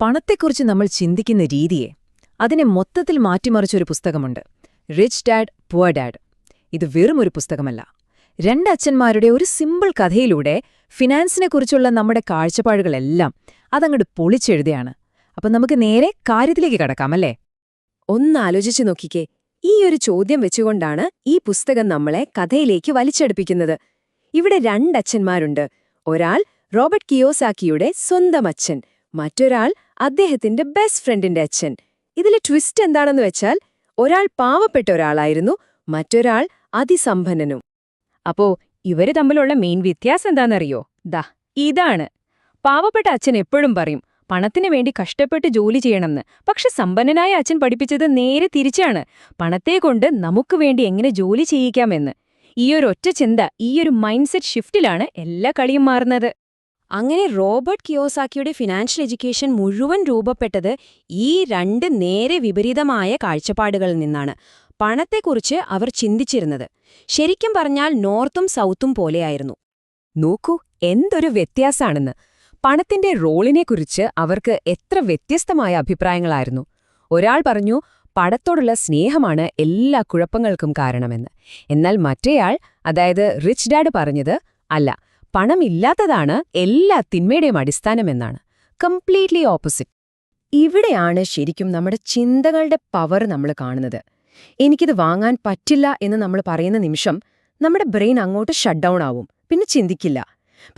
പണത്തെക്കുറിച്ച് നമ്മൾ ചിന്തിക്കുന്ന രീതിയെ അതിനെ മൊത്തത്തിൽ മാറ്റിമറിച്ചൊരു പുസ്തകമുണ്ട്. റിച്ച് ഡാഡ് പുവർ ഡാഡ് ഇത് വെറും ഒരു പുസ്തകമല്ല. രണ്ടച്ഛന്മാരുടെ ഒരു സിമ്പിൾ കഥയിലൂടെ ഫിനാൻസിനെക്കുറിച്ചുള്ള നമ്മുടെ കാഴ്ചപ്പാടുകളെല്ലാം അതങ്ങോട്ട് പൊളിച്ചെഴുതിയാണ്. അപ്പം നമുക്ക് നേരെ കാര്യത്തിലേക്ക് കടക്കാം കടക്കാമല്ലേ ഒന്നാലോചിച്ചു നോക്കിക്കേ. ഈ ഒരു ചോദ്യം വെച്ചുകൊണ്ടാണ് ഈ പുസ്തകം നമ്മളെ കഥയിലേക്ക് വലിച്ചടുപ്പിക്കുന്നത്. ഇവിടെ രണ്ടച്ഛന്മാരുണ്ട്. ഒരാൾ റോബർട്ട് കിയോസാക്കിയുടെ സ്വന്തം അച്ഛൻ. മറ്റൊരാൾ അദ്ദേഹത്തിന്റെ ബെസ്റ്റ് ഫ്രണ്ടിന്റെ അച്ഛൻ. ഇതിലെ ട്വിസ്റ്റ് എന്താണെന്ന് വെച്ചാൽ ഒരാൾ പാവപ്പെട്ട ഒരാളായിരുന്നു മറ്റൊരാൾ അതിസമ്പന്നനും. അപ്പോ ഇവർ തമ്മിലുള്ള മെയിൻ വ്യത്യാസം എന്താണെന്നറിയോ? ദാ ഇതാണ്. പാവപ്പെട്ട അച്ഛൻ എപ്പോഴും പറയും പണത്തിനു വേണ്ടി കഷ്ടപ്പെട്ട് ജോലി ചെയ്യണമെന്ന്. പക്ഷെ സമ്പന്നനായ അച്ഛൻ പഠിപ്പിച്ചത് നേരെ തിരിച്ചാണ്. പണത്തെ കൊണ്ട് നമുക്ക് വേണ്ടി എങ്ങനെ ജോലി ചെയ്യിക്കാമെന്ന്. ഈയൊരൊറ്റ ചിന്ത ഈയൊരു മൈൻഡ് സെറ്റ് ഷിഫ്റ്റിലാണ് എല്ലാ കളിയും മാറുന്നത്. അങ്ങനെ റോബർട്ട് കിയോസാക്കിയുടെ ഫിനാൻഷ്യൽ എഡ്യൂക്കേഷൻ മുഴുവൻ രൂപപ്പെട്ടത് ഈ രണ്ട് നേരെ വിപരീതമായ കാഴ്ചപ്പാടുകളിൽ നിന്നാണ്. പണത്തെക്കുറിച്ച് അവർ ചിന്തിച്ചിരുന്നത്. ശരിക്കും പറഞ്ഞാൽ നോർത്തും സൗത്തും പോലെയായിരുന്നു. നോക്കൂ എന്തൊരു വ്യത്യാസാണെന്ന്. പണത്തിന്റെ റോളിനെക്കുറിച്ച് അവർക്ക് എത്ര വ്യത്യസ്തമായ അഭിപ്രായങ്ങളായിരുന്നു. ഒരാൾ പറഞ്ഞു പണത്തോടുള്ള സ്നേഹമാണ് എല്ലാ കുഴപ്പങ്ങൾക്കും കാരണമെന്ന്. എന്നാൽ മറ്റേയാൾ അതായത് റിച്ച് ഡാഡ് പറഞ്ഞത് അല്ല പണമില്ലാത്തതാണ് എല്ലാ തിന്മയുടെയും അടിസ്ഥാനമെന്നാണ്. കംപ്ലീറ്റ്ലി ഓപ്പോസിറ്റ് ഇവിടെയാണ് ശരിക്കും നമ്മുടെ ചിന്തകളുടെ പവർ നമ്മൾ കാണുന്നത്. എനിക്കിത് വാങ്ങാൻ പറ്റില്ല എന്ന് നമ്മൾ പറയുന്ന നിമിഷം നമ്മുടെ ബ്രെയിൻ അങ്ങോട്ട് ഷട്ട് ഡൗൺ ആവും. പിന്നെ ചിന്തിക്കില്ല.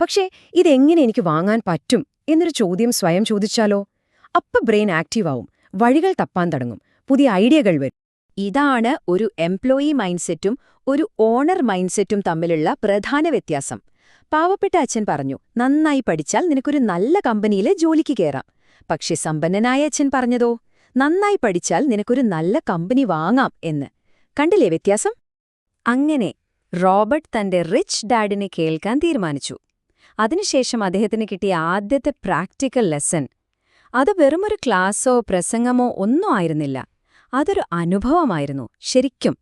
പക്ഷേ ഇതെങ്ങനെ എനിക്ക് വാങ്ങാൻ പറ്റും എന്നൊരു ചോദ്യം സ്വയം ചോദിച്ചാലോ? അപ്പ ബ്രെയിൻ ആക്റ്റീവ് ആവും. വഴികൾ തപ്പാൻ തുടങ്ങും. പുതിയ ഐഡിയകൾ വരും. ഇതാണ് ഒരു എംപ്ലോയി മൈൻഡ്സെറ്റും ഒരു ഓണർ മൈൻഡ്സെറ്റും തമ്മിലുള്ള പ്രധാന വ്യത്യാസം. പാവപ്പെട്ട അച്ഛൻ പറഞ്ഞു നന്നായി പഠിച്ചാൽ നിനക്കൊരു നല്ല കമ്പനിയിൽ ജോലിക്ക് കയറാം പക്ഷെ സമ്പന്നനായ അച്ഛൻ പറഞ്ഞതോ നന്നായി പഠിച്ചാൽ നിനക്കൊരു നല്ല കമ്പനി വാങ്ങാം എന്ന്. കണ്ടില്ലേ വ്യത്യാസം? അങ്ങനെ റോബർട്ട് തന്റെ റിച്ച് ഡാഡിനെ കേൾക്കാൻ തീരുമാനിച്ചു. അതിനുശേഷം അദ്ദേഹത്തിന് കിട്ടിയ ആദ്യത്തെ പ്രാക്ടിക്കൽ ലെസൺ. അത് വെറുമൊരു ക്ലാസ്സോ പ്രസംഗമോ ഒന്നും ആയിരുന്നില്ല. അതൊരു അനുഭവമായിരുന്നു ശരിക്കും.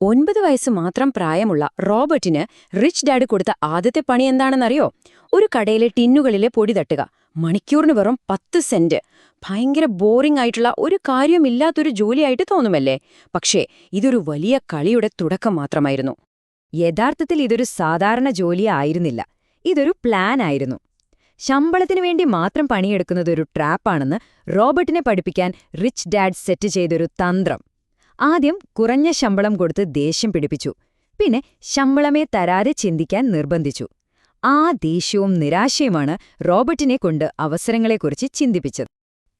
ഒൻപത് വയസ്സ് മാത്രം പ്രായമുള്ള റോബർട്ടിന് റിച്ച് ഡാഡ് കൊടുത്ത ആദ്യത്തെ പണി എന്താണെന്നറിയോ? ഒരു കടയിലെ ടിന്നുകളിലെ പൊടി തട്ടുക. മണിക്കൂറിന് വെറും പത്ത് സെന്റ്. ഭയങ്കര ബോറിംഗ് ആയിട്ടുള്ള ഒരു കാര്യമില്ലാത്തൊരു ജോലിയായിട്ട് തോന്നുമല്ലേ? പക്ഷേ ഇതൊരു വലിയ കളിയുടെ തുടക്കം മാത്രമായിരുന്നു. യഥാർത്ഥത്തിൽ ഇതൊരു സാധാരണ ജോലിയായിരുന്നില്ല ഇതൊരു പ്ലാൻ ആയിരുന്നു. ശമ്പളത്തിനു വേണ്ടി മാത്രം പണിയെടുക്കുന്നത് ഒരു ട്രാപ്പാണെന്ന് റോബർട്ടിനെ പഠിപ്പിക്കാൻ റിച്ച് ഡാഡ് സെറ്റ് ചെയ്തൊരു തന്ത്രം. ആദ്യം കുറഞ്ഞ ശമ്പളം കൊടുത്ത് ദേഷ്യം പിടിപ്പിച്ചു. പിന്നെ ശമ്പളമേ തരാതെ ചിന്തിക്കാൻ നിർബന്ധിച്ചു. ആ ദേഷ്യവും നിരാശയുമാണ് റോബർട്ടിനെ കൊണ്ട് അവസരങ്ങളെക്കുറിച്ച് ചിന്തിപ്പിച്ചത്.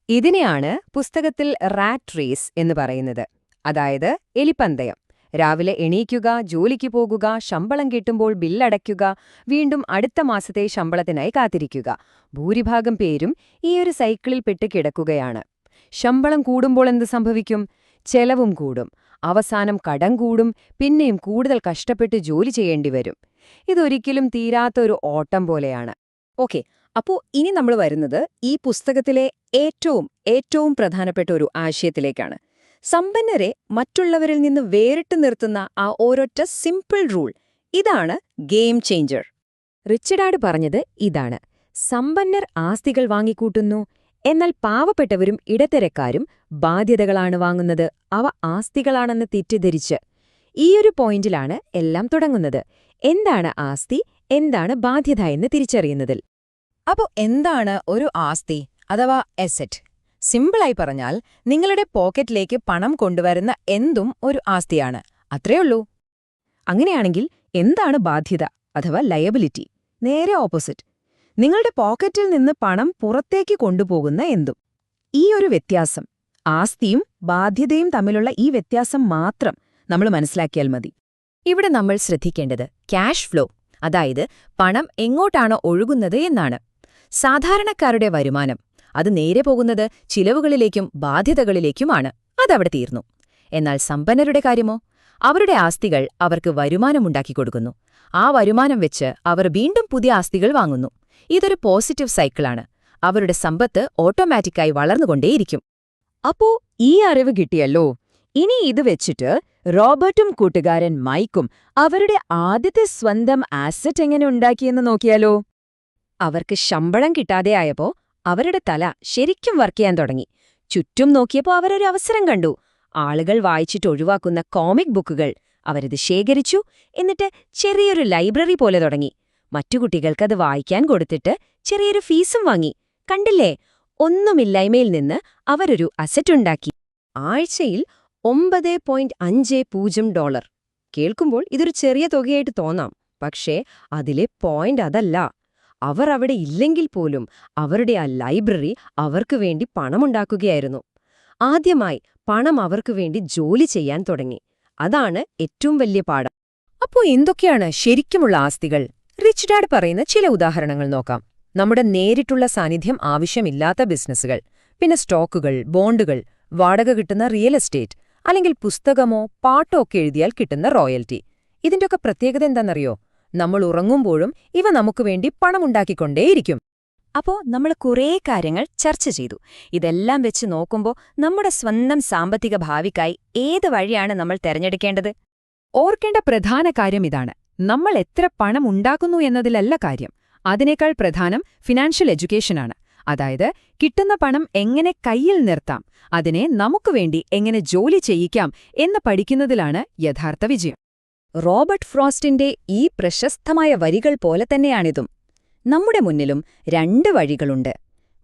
ഇതിനെയാണ് പുസ്തകത്തിൽ റാറ്റ് റേസ് എന്ന് പറയുന്നത്. അതായത് എലിപ്പന്തയം. രാവിലെ എണീക്കുക ജോലിക്ക് പോകുക ശമ്പളം കിട്ടുമ്പോൾ ബില്ലടയ്ക്കുക വീണ്ടും അടുത്ത മാസത്തെ ശമ്പളത്തിനായി കാത്തിരിക്കുക. ഭൂരിഭാഗം പേരും ഈയൊരു സൈക്കിളിൽ പെട്ട് കിടക്കുകയാണ്. ശമ്പളം കൂടുമ്പോൾ എന്ത് സംഭവിക്കും? ചെലവും കൂടും. അവസാനം കടം കൂടും പിന്നെയും കൂടുതൽ കഷ്ടപ്പെട്ട് ജോലി ചെയ്യേണ്ടി വരും. ഇതൊരിക്കലും തീരാത്ത ഒരു ഓട്ടം പോലെയാണ്. ഓക്കെ അപ്പോ ഇനി നമ്മൾ വരുന്നത് ഈ പുസ്തകത്തിലെ ഏറ്റവും ഏറ്റവും പ്രധാനപ്പെട്ട ഒരു ആശയത്തിലേക്കാണ്. സമ്പന്നരെ മറ്റുള്ളവരിൽ നിന്ന് വേറിട്ട് നിർത്തുന്ന ആ ഓരൊറ്റ സിമ്പിൾ റൂൾ ഇതാണ് ഗെയിം ചേഞ്ചർ റിച്ചഡാഡ് പറഞ്ഞത് ഇതാണ്. സമ്പന്നർ ആസ്തികൾ വാങ്ങിക്കൂട്ടുന്നു എന്നാൽ പാവപ്പെട്ടവരും ഇടത്തരക്കാരും ബാധ്യതകളാണ് വാങ്ങുന്നത്. അവ ആസ്തികളാണെന്ന് തെറ്റിദ്ധരിച്ച്. ഈയൊരു പോയിന്റിലാണ് എല്ലാം തുടങ്ങുന്നത്. എന്താണ് ആസ്തി? എന്താണ് ബാധ്യത എന്ന് തിരിച്ചറിയുന്നതിൽ. അപ്പോൾ എന്താണ് ഒരു ആസ്തി അഥവാ എസെറ്റ് സിമ്പിളായി പറഞ്ഞാൽ നിങ്ങളുടെ പോക്കറ്റിലേക്ക് പണം കൊണ്ടുവരുന്ന എന്തും ഒരു ആസ്തിയാണ്. അത്രയുള്ളൂ അങ്ങനെയാണെങ്കിൽ എന്താണ് ബാധ്യത അഥവാ ലയബിലിറ്റി നേരെ ഓപ്പോസിറ്റ് നിങ്ങളുടെ പോക്കറ്റിൽ നിന്ന് പണം പുറത്തേക്ക് കൊണ്ടുപോകുന്ന എന്തും. ഈ ഒരു വ്യത്യാസം. ആസ്തിയും ബാധ്യതയും തമ്മിലുള്ള ഈ വ്യത്യാസം മാത്രം നമ്മൾ മനസ്സിലാക്കിയാൽ മതി. ഇവിടെ നമ്മൾ ശ്രദ്ധിക്കേണ്ടത് ക്യാഷ് ഫ്ലോ അതായത് പണം എങ്ങോട്ടാണ് ഒഴുകുന്നത് എന്നാണ്. സാധാരണക്കാരുടെ വരുമാനം അത് നേരെ പോകുന്നത് ചിലവുകളിലേക്കും ബാധ്യതകളിലേക്കുമാണ്. അതവിടെ തീർന്നു. എന്നാൽ സമ്പന്നരുടെ കാര്യമോ? അവരുടെ ആസ്തികൾ അവർക്ക് വരുമാനമുണ്ടാക്കി കൊടുക്കുന്നു. ആ വരുമാനം വെച്ച് അവർ വീണ്ടും പുതിയ ആസ്തികൾ വാങ്ങുന്നു. ഇതൊരു പോസിറ്റീവ് സൈക്കിളാണ്. അവരുടെ സമ്പത്ത് ഓട്ടോമാറ്റിക്കായി വളർന്നുകൊണ്ടേയിരിക്കും. അപ്പോ ഈ അറിവ് കിട്ടിയല്ലോ. ഇനി ഇത് വെച്ചിട്ട് റോബർട്ടും കൂട്ടുകാരൻ മൈക്കും അവരുടെ ആദ്യത്തെ സ്വന്തം ആസറ്റ് എങ്ങനെ ഉണ്ടാക്കിയെന്ന് നോക്കിയാലോ. അവർക്ക് ശമ്പളം കിട്ടാതെയായപ്പോ അവരുടെ തല ശരിക്കും വർക്ക് ചെയ്യാൻ തുടങ്ങി. ചുറ്റും നോക്കിയപ്പോ അവരൊരു അവസരം കണ്ടു. ആളുകൾ വായിച്ചിട്ട് ഒഴിവാക്കുന്ന കോമിക് ബുക്കുകൾ അവരിത് ശേഖരിച്ചു. എന്നിട്ട് ചെറിയൊരു ലൈബ്രറി പോലെ തുടങ്ങി. മറ്റു കുട്ടികൾക്കത് വായിക്കാൻ കൊടുത്തിട്ട് ചെറിയൊരു ഫീസും വാങ്ങി. കണ്ടില്ലേ? ഒന്നുമില്ലായ്മയിൽ നിന്ന് അവരൊരു അസറ്റുണ്ടാക്കി ആഴ്ചയിൽ ഒമ്പത് പോയിന്റ് അഞ്ച് പൂജ്യം ഡോളർ. കേൾക്കുമ്പോൾ ഇതൊരു ചെറിയ തുകയായിട്ട് തോന്നാം. പക്ഷേ അതിലെ പോയിന്റ് അതല്ല. അവർ അവിടെ ഇല്ലെങ്കിൽ പോലും അവരുടെ ആ ലൈബ്രറി അവർക്ക് വേണ്ടി പണമുണ്ടാക്കുകയായിരുന്നു. ആദ്യമായി പണം അവർക്ക് വേണ്ടി ജോലി ചെയ്യാൻ തുടങ്ങി. അതാണ് ഏറ്റവും വലിയ പാഠം. അപ്പോൾ എന്തൊക്കെയാണ് ശരിക്കുമുള്ള ആസ്തികൾ? റിച്ച് ഡാഡ് പറയുന്ന ചില ഉദാഹരണങ്ങൾ നോക്കാം. നമ്മുടെ നേരിട്ടുള്ള സാന്നിധ്യം ആവശ്യമില്ലാത്ത ബിസിനസ്സുകൾ പിന്നെ സ്റ്റോക്കുകൾ ബോണ്ടുകൾ വാടക കിട്ടുന്ന റിയൽ എസ്റ്റേറ്റ് അല്ലെങ്കിൽ പുസ്തകമോ പാട്ടോ ഒക്കെ എഴുതിയാൽ കിട്ടുന്ന റോയൽറ്റി. ഇതിന്റെയൊക്കെ പ്രത്യേകത എന്താണെന്നറിയോ? നമ്മൾ ഉറങ്ങുമ്പോഴും ഇവ നമുക്ക് വേണ്ടി പണമുണ്ടാക്കിക്കൊണ്ടേയിരിക്കും. അപ്പോ നമ്മൾ കുറേ കാര്യങ്ങൾ ചർച്ച ചെയ്തു. ഇതെല്ലാം വെച്ച് നോക്കുമ്പോൾ നമ്മുടെ സ്വന്തം സാമ്പത്തിക ഭാവിക്കായി ഏത് വഴിയാണ് നമ്മൾ തെരഞ്ഞെടുക്കേണ്ടത്? ഓർക്കേണ്ട പ്രധാന കാര്യം ഇതാണ്. നമ്മൾ എത്ര പണം ഉണ്ടാക്കുന്നു എന്നതിലല്ല കാര്യം. അതിനേക്കാൾ പ്രധാനം ഫിനാൻഷ്യൽ എഡ്യൂക്കേഷനാണ് അതായത് കിട്ടുന്ന പണം എങ്ങനെ കയ്യിൽ നിർത്താം അതിനെ നമുക്ക് വേണ്ടി എങ്ങനെ ജോലി ചെയ്യിക്കാം എന്ന് പഠിക്കുന്നതിലാണ് യഥാർത്ഥ വിജയം. റോബർട്ട് ഫ്രോസ്റ്റിന്റെ ഈ പ്രശസ്തമായ വരികൾ പോലെ തന്നെയാണിതും. നമ്മുടെ മുന്നിലും രണ്ട് വഴികളുണ്ട്.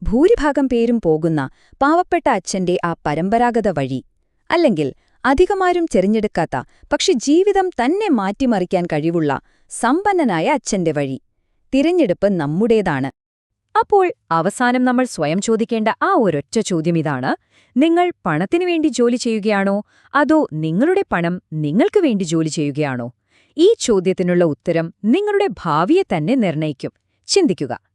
ഭൂരിഭാഗം പേരും പോകുന്ന പാവപ്പെട്ട അച്ഛന്റെ ആ പരമ്പരാഗത വഴി അല്ലെങ്കിൽ അധികമാരും ചെറിഞ്ഞെടുക്കാത്ത പക്ഷെ ജീവിതം തന്നെ മാറ്റിമറിക്കാൻ കഴിവുള്ള സമ്പന്നനായ അച്ഛന്റെ വഴി. തിരഞ്ഞെടുപ്പ് നമ്മുടേതാണ്. അപ്പോൾ അവസാനം നമ്മൾ സ്വയം ചോദിക്കേണ്ട ആ ഒരൊറ്റ ചോദ്യം ഇതാണ്. നിങ്ങൾ പണത്തിനു വേണ്ടി ജോലി ചെയ്യുകയാണോ? അതോ നിങ്ങളുടെ പണം നിങ്ങൾക്കു വേണ്ടി ജോലി ചെയ്യുകയാണോ? ഈ ചോദ്യത്തിനുള്ള ഉത്തരം നിങ്ങളുടെ ഭാവിയെ തന്നെ നിർണയിക്കും. ചിന്തിക്കുക.